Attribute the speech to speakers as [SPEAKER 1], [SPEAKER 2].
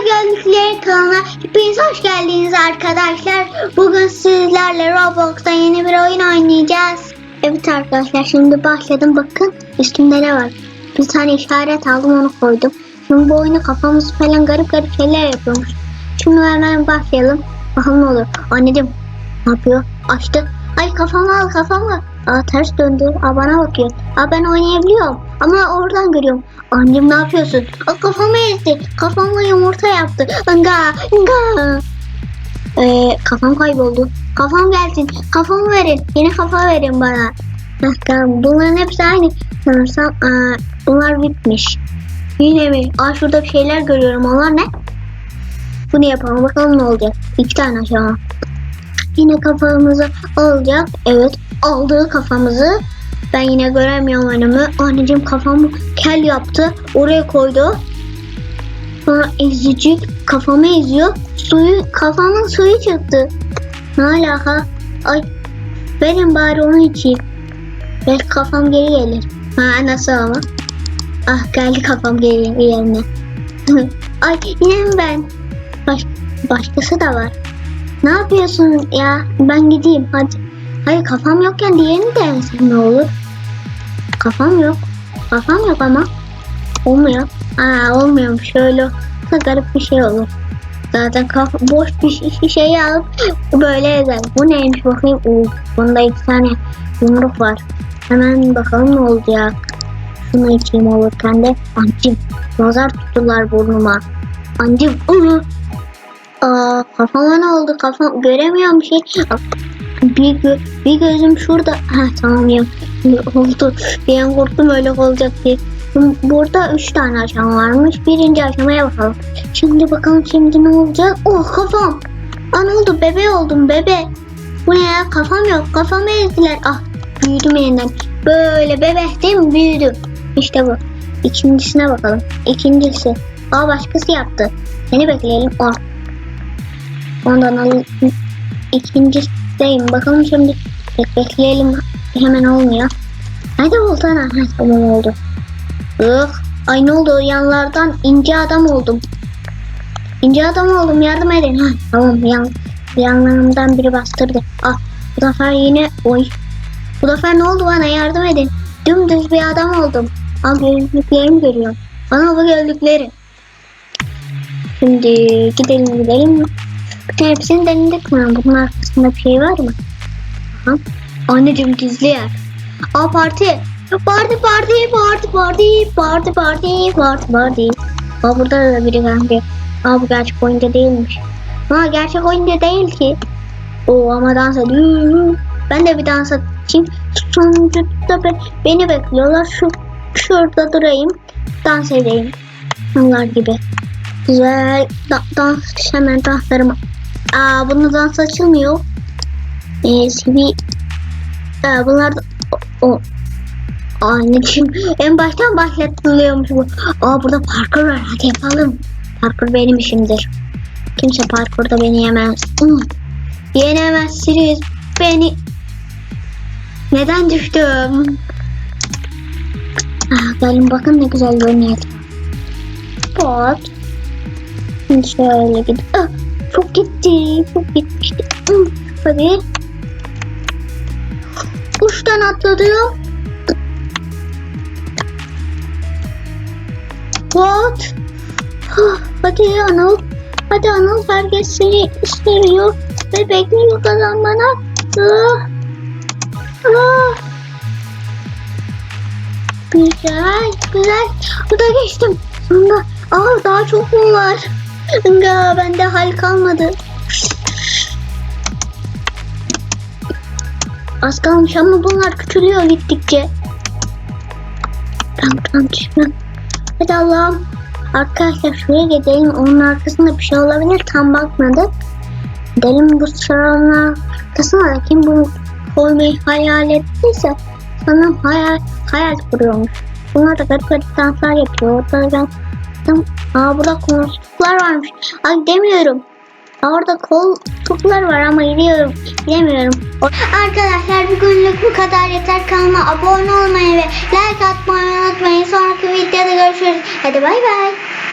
[SPEAKER 1] Gördükleri kanalına hepiniz hoş geldiniz arkadaşlar. Bugün sizlerle Roblox'ta yeni bir oyun oynayacağız. Evet arkadaşlar şimdi başladım bakın üstümde ne var. Bir tane işaret aldım onu koydum. Şimdi bu oyunu kafamız falan garip garip şeyler yapıyormuş. Şimdi hemen başlayalım. Bakalım ne olur. Anneciğim ne yapıyor? Açtı. Ay kafamı al kafamı. Aa ters döndü. Aa bana bakıyor. Aa ben oynayabiliyorum. Ama oradan görüyorum. Anneciğim ne yapıyorsun? Aa kafamı ezdi. Kafamla yumurta yaptı. Nga nga. Ee, kafam kayboldu. Kafam gelsin. Kafamı verin. Yeni kafa verin bana. Heh, tamam. Bunların hepsi aynı. Sanırsam aa, bunlar bitmiş. Yine mi? Aa şurada bir şeyler görüyorum. Onlar ne? Bunu yapalım. Bakalım ne olacak. İki tane aşağı. Yine kafamızı alacak. Evet. Aldığı kafamızı. Ben yine göremiyorum önümü. Anneciğim kafamı kel yaptı. Oraya koydu. Sonra ezici kafamı eziyor. Suyu, kafamın suyu çıktı. Ne alaka? Ay verin bari onu içeyim. Belki kafam geri gelir. Ha nasıl ama? Ah geldi kafam geri yerine. Ay yine mi ben? Baş, başkası da var. Ne yapıyorsun ya? Ben gideyim hadi. Hayır kafam yokken diğerini denesem ne olur? Kafam yok. Kafam yok ama. Olmuyor. Aa olmuyormuş. Şöyle olsa garip bir şey olur. Zaten kaf boş bir şey- alıp böyle ezer. Bu neymiş bakayım. Oo, bunda iki tane yumruk var. Hemen bakalım ne olacak. Şunu içeyim olurken de. Ancim. Nazar tuttular burnuma. Ancim. Aa, kafama ne oldu? Kafam göremiyorum bir şey. Bir, gö bir gözüm şurada. Ha tamam ya. Oldu. Bir an korktum öyle olacak diye. Burada üç tane aşama varmış. Birinci aşamaya bakalım. Şimdi bakalım şimdi ne olacak? Oh kafam. Aa ne oldu? Bebe oldum bebe. Bu ne ya? Kafam yok. Kafamı ezdiler. Ah büyüdüm yeniden. Böyle bebektim büyüdüm. İşte bu. İkincisine bakalım. İkincisi. Aa başkası yaptı. Seni bekleyelim. Oh. Ondan alayım. İkincisiyim. Bakalım şimdi. Bek- Bekleyelim. Hemen olmuyor. Hadi olsana. Ha, tamam oldu. Ugh. Ay ne oldu? Yanlardan ince adam oldum. İnce adam oldum. Yardım edin. Ha, tamam. Yan, yanlarımdan biri bastırdı. Ah. Bu sefer yine. Oy. Bu sefer ne oldu bana? Yardım edin. Dümdüz bir adam oldum. Al gözlüklerimi görüyorum. Bana bu gözlükleri. Şimdi gidelim gidelim. Hepsini denedik mi? Bunun arkasında bir şey var mı? Aha. Anneciğim gizli yer. Aa parti. Parti parti parti parti parti parti parti parti. Aa burada da biri geldi. Aa bu gerçek oyuncu değilmiş. Aa gerçek oyuncu değil ki. Oo ama dans ediyor. Ben de bir dans edeyim. Sonuçta be, beni bekliyorlar. Şu şurada durayım. Dans edeyim. Onlar gibi. Güzel. Da, dans hemen danslarıma. Aa bunu dans açılmıyor. Ee, CV. Aa, bunlar da... O, o. Anneciğim en baştan başlatılıyormuş bu. Aa burada parkur var hadi yapalım. Parkur benim işimdir. Kimse parkurda beni yemez. Hmm. Yenemezsiniz beni. Neden düştüm? Ah, gelin bakın ne güzel görünüyor. Şimdi şöyle gidip. Ah, çok gitti. Çok gitmişti. Hadi. Uçtan atladım. What? Hadi Anıl. Hadi Anıl herkes seni seviyor ve bekliyor kazanmana. Ah. Ah. Güzel, güzel. Bu da geçtim. Sonunda. Aa daha çok mu var? Nga bende hal kalmadı. Az kalmış ama bunlar küçülüyor gittikçe. Tamam düşmem. Hadi Allah'ım. Arkadaşlar şuraya gidelim. Onun arkasında bir şey olabilir. Tam bakmadık. Gidelim bu sıranın arkasına da kim bunu koymayı hayal ettiyse sanırım hayal, hayal kuruyormuş. Bunlar da garip garip danslar yapıyor. Orada ben Tam, aa burada koltuklar varmış. Ay demiyorum. Orada koltuklar var ama gidiyorum. Bilemiyorum. Arkadaşlar bugünlük bu kadar yeter. Kanalıma abone olmayı ve like atmayı unutmayın. Sonraki videoda görüşürüz. Hadi bay bay.